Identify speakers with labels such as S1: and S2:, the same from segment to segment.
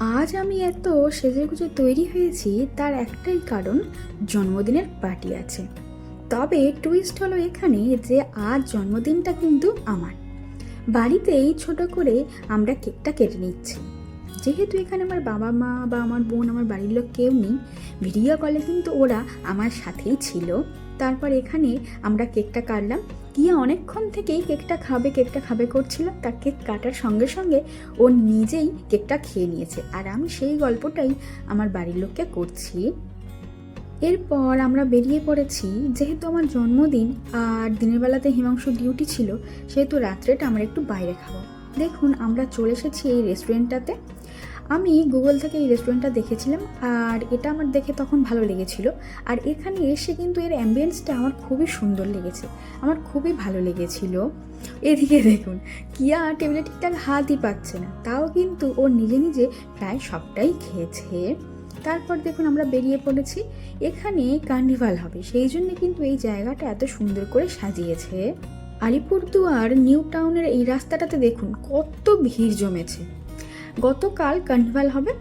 S1: আজ আমি এত সেজে গুজে তৈরি হয়েছি, তার একটাই কারণ জন্মদিনের পার্টি আছে। তবে টুইস্ট হলো এখানে যে আজ জন্মদিনটা কিন্তু আমার। বাড়িতেই ছোট করে আমরা কেকটা কেটে নিচ্ছি। যেহেতু এখানে আমার বাবা মা বা আমার বোন, আমার বাড়ির লোক কেউ নেই ভিডিও কলে কিন্তু ওরা আমার সাথেই ছিল। তারপর এখানে আমরা কেকটা কাটলাম। গিয়ে অনেকক্ষণ থেকেই কেকটা খাবে কেকটা খাবে করছিল। তার কেক কাটার সঙ্গে সঙ্গে ও নিজেই কেকটা খেয়ে নিয়েছে। আর আমি সেই গল্পটাই আমার বাড়ির লোককে করছি। এরপর আমরা বেরিয়ে পড়েছি। যেহেতু আমার জন্মদিন আর দিনের বেলাতে হিমাংশু ডিউটি ছিল, সেহেতু রাত্রেটা আমরা একটু বাইরে খাব। দেখুন, আমরা চলে এসেছি এই রেস্টুরেন্টটাতে আমি গুগল থেকে এই রেস্টুরেন্টটা দেখেছিলাম আর এটা আমার দেখে তখন ভালো লেগেছিল। আর এখানে এসে কিন্তু এর অ্যাম্বিয়েন্সটা আমার খুবই সুন্দর লেগেছে। আমার খুবই ভালো লেগেছিল। এদিকে দেখুন, কিয়া টেবিলে ঠিকঠাক হাতই পাচ্ছে না। তাও কিন্তু ও নিজে নিজে প্রায় সবটাই খেয়েছে। তারপর দেখুন আমরা বেরিয়ে পড়েছি। এখানে কার্নিভাল হবে। সেই জন্য কিন্তু এই জায়গাটা এত সুন্দর করে সাজিয়েছে। আলিপুরদুয়ার নিউ টাউনের এই রাস্তাটাতে দেখুন, কত ভিড় জমেছে। গতকাল কার্নিভাল হবে,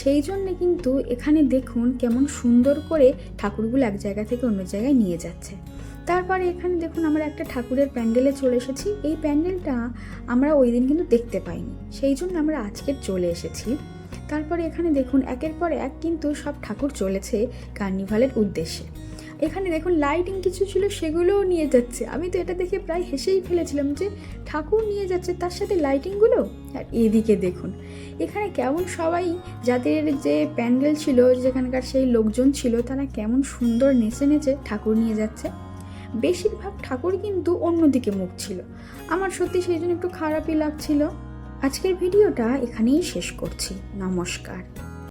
S1: সেই জন্য কিন্তু এখানে দেখুন কেমন সুন্দর করে ঠাকুরগুলো এক জায়গা থেকে অন্য জায়গায় নিয়ে যাচ্ছে। তারপরে এখানে দেখুন আমরা একটা ঠাকুরের প্যান্ডেলে চলে এসেছি, এই প্যান্ডেলটা আমরা ওই দিন কিন্তু দেখতে পাইনি, সেই জন্য আমরা আজকে চলে এসেছি। তারপরে এখানে দেখুন একের পর এক কিন্তু সব ঠাকুর চলেছে কার্নিভালের উদ্দেশ্যে। এখানে দেখুন লাইটিং কিছু ছিল, সেগুলোও নিয়ে যাচ্ছে। আমি তো এটা দেখে প্রায় হেসেই ফেলেছিলাম যে ঠাকুর নিয়ে যাচ্ছে, তার সাথে লাইটিংগুলো আর এদিকে দেখুন, এখানে কেমন সবাই, যাদের যে প্যান্ডেল ছিল, যেখানকার সেই লোকজন ছিল, তারা কেমন সুন্দর নেচে নেচে ঠাকুর নিয়ে যাচ্ছে। বেশিরভাগ ঠাকুর কিন্তু অন্যদিকে মুখ ছিল। আমার সত্যি সেই জন্য একটু খারাপই লাগছিল। আজকের ভিডিওটা এখানেই শেষ করছি। নমস্কার।